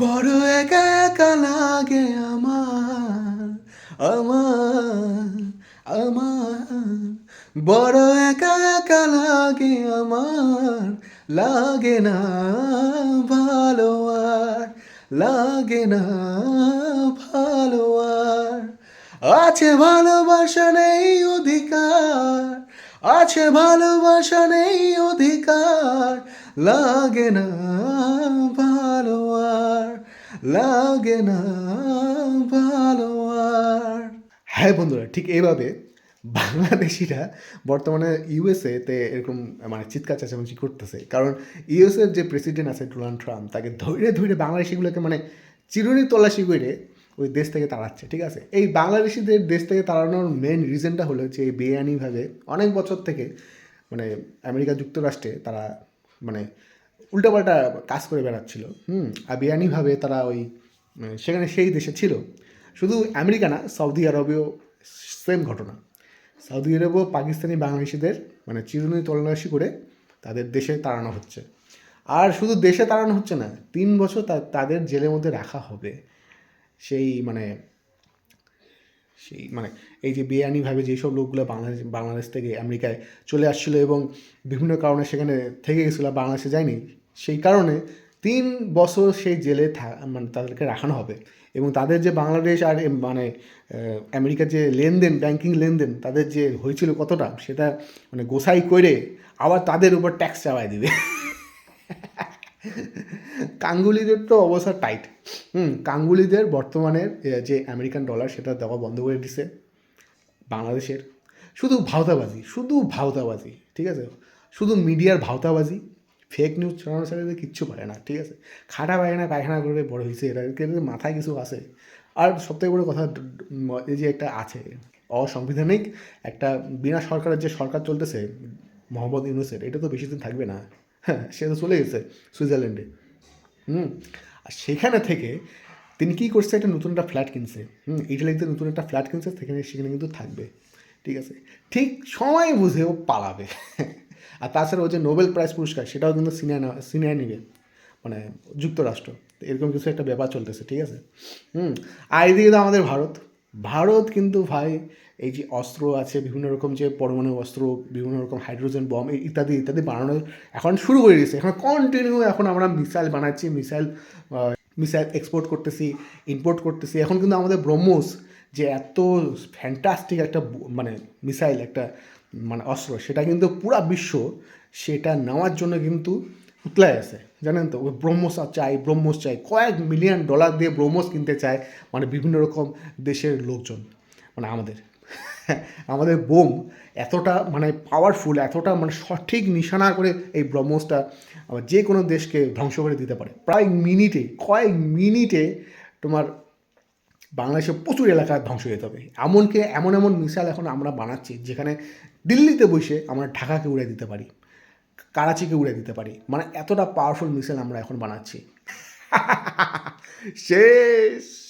বড় একা একা লাগে আমার আমার আমার। বড় একা একা লাগে আমার, লাগে না ভালো আর, লাগে না ভালো আর। আছে ভালোবাসা নেই অধিকার, আছে ভালোবাসা নেই অধিকার, লাগে না লাগে না ভালো আর। হ্যাঁ বন্ধুরা, ঠিক এইভাবে বাংলাদেশিরা বর্তমানে ইউএসএতে এরকম মানে চিৎকার চেঁচামেচি করতেছে। কারণ ইউএসএর যে প্রেসিডেন্ট আছে ডোনাল্ড ট্রাম্প, তাকে ধৈর্য ধৈর্য বাংলাদেশিগুলোকে মানে চিরুনি তল্লাশি করে ওই দেশ থেকে তাড়াচ্ছে, ঠিক আছে? এই বাংলাদেশিদের দেশ থেকে তাড়ানোর মেন রিজনটা হলো যে বেআইনিভাবে অনেক বছর থেকে মানে আমেরিকা যুক্তরাষ্ট্রে তারা মানে উল্টাপাল্টা কাজ করে বেড়াচ্ছিল, হুম, আর বেআইনিভাবে তারা ওই মানে সেখানে সেই দেশে ছিল। শুধু আমেরিকা না, সৌদি আরবেও সেম ঘটনা। সৌদি আরবও পাকিস্তানি বাংলাদেশিদের মানে চিরুনি তল্লাশি করে তাদের দেশে তাড়ানো হচ্ছে। আর শুধু দেশে তাড়ানো হচ্ছে না, তিন বছর তাদের জেলের মধ্যে রাখা হবে। সেই মানে সেই মানে এই যে বেআইনিভাবে যেসব লোকগুলো বাংলাদেশ বাংলাদেশ থেকে আমেরিকায় চলে আসছিল এবং বিভিন্ন কারণে সেখানে থেকে গেছিল বাংলাদেশে যায়নি, সেই কারণে তিন বছর সেই জেলে মানে তাদেরকে রাখানো হবে এবং তাদের যে বাংলাদেশ আর মানে আমেরিকার যে লেনদেন, ব্যাংকিং লেনদেন, তাদের যে হয়েছিল কতটা সেটা মানে গোসাই করে আবার তাদের উপর ট্যাক্স চাপায় দিবে। কাঙ্গুলিদের তো অবস্থা টাইট হুম, কাঙ্গুলিদের বর্তমানের যে আমেরিকান ডলার সেটা দেওয়া বন্ধ করে দিছে বাংলাদেশের। শুধু ভাওতাবাজি শুধু ভাওতাবাজি, ঠিক আছে? শুধু মিডিয়ার ভাওতাবাজি ফেক নিউজ ছড়ানোর সাথে কিচ্ছু পারে না, ঠিক আছে? খাটা পায়খানা পায়খানা করে বড় হয়েছে। এটা এর মাথায় কিছু আছে। আর সবথেকে বড় কথা এই যে একটা আছে, অসাংবিধানিক একটা, বিনা সরকারের যে সরকার চলতেছে, মোহাম্মদ ইউনুসের, এটা তো বেশি দিন থাকবে না। হ্যাঁ সে তো চলে গেছে সুইজারল্যান্ডে। হুম, আর সেখানে থেকে তিনি কী করছে, একটা নতুন একটা ফ্ল্যাট কিনছে। হুম, ইটালিতে নতুন একটা ফ্ল্যাট কিনছে, সেখানে সেখানে কিন্তু থাকবে। ঠিক আছে? ঠিক সময় বুঝে ও পালাবে। আর তাছাড়া ও যে নোবেল প্রাইজ পুরস্কার, সেটাও কিন্তু সিনিয়র সিনিয়র নেবে। মানে যুক্তরাষ্ট্র। এরকম কিছু একটা ব্যাপার চলতেছে, ঠিক আছে? হুম, আর এদিকে তো আমাদের ভারত। ভারত কিন্তু ভাই, এই যে অস্ত্র আছে, বিভিন্ন রকম যে পরমাণু অস্ত্র, বিভিন্ন রকম হাইড্রোজেন বম ইত্যাদি ইত্যাদি বানানো এখন শুরু করে দিয়েছে এখন কন্টিনিউ এখন আমরা মিসাইল বানাচ্ছি মিসাইল মিসাইল এক্সপোর্ট করতেছি ইম্পোর্ট করতেছি। এখন কিন্তু আমাদের ব্রহ্মোস যে এত ফ্যান্টাস্টিক একটা মানে মিসাইল একটা মানে অস্ত্র, সেটা কিন্তু পুরা বিশ্ব, সেটা নেওয়ার জন্য কিন্তু উতলায় আছে, জানেন তো? ওই ব্রহ্মস চাই ব্রহ্মস চাই। কয়েক মিলিয়ন ডলার দিয়ে ব্রহ্মস কিনতে চায় মানে বিভিন্ন রকম দেশের লোকজন মানে আমাদের। আমাদের বোম এতটা মানে পাওয়ারফুল এতটা মানে সঠিক নিশানা করে এই ব্রহ্মসটা যে কোনো দেশকে ধ্বংস করে দিতে পারে। প্রায় মিনিটে, কয়েক মিনিটে তোমার বাংলাদেশে প্রচুর এলাকা ধ্বংস হয়ে যাবে এমনকি এমন এমন মিসাইল এখন আমরা বানাচ্ছি, যেখানে দিল্লিতে বসে আমরা ঢাকাকে উড়ে দিতে পারি। কারাচিকে উড়ে দিতে পারি। মানে এতটা পাওয়ারফুল মিসাইল আমরা এখন বানাচ্ছি। শেষ।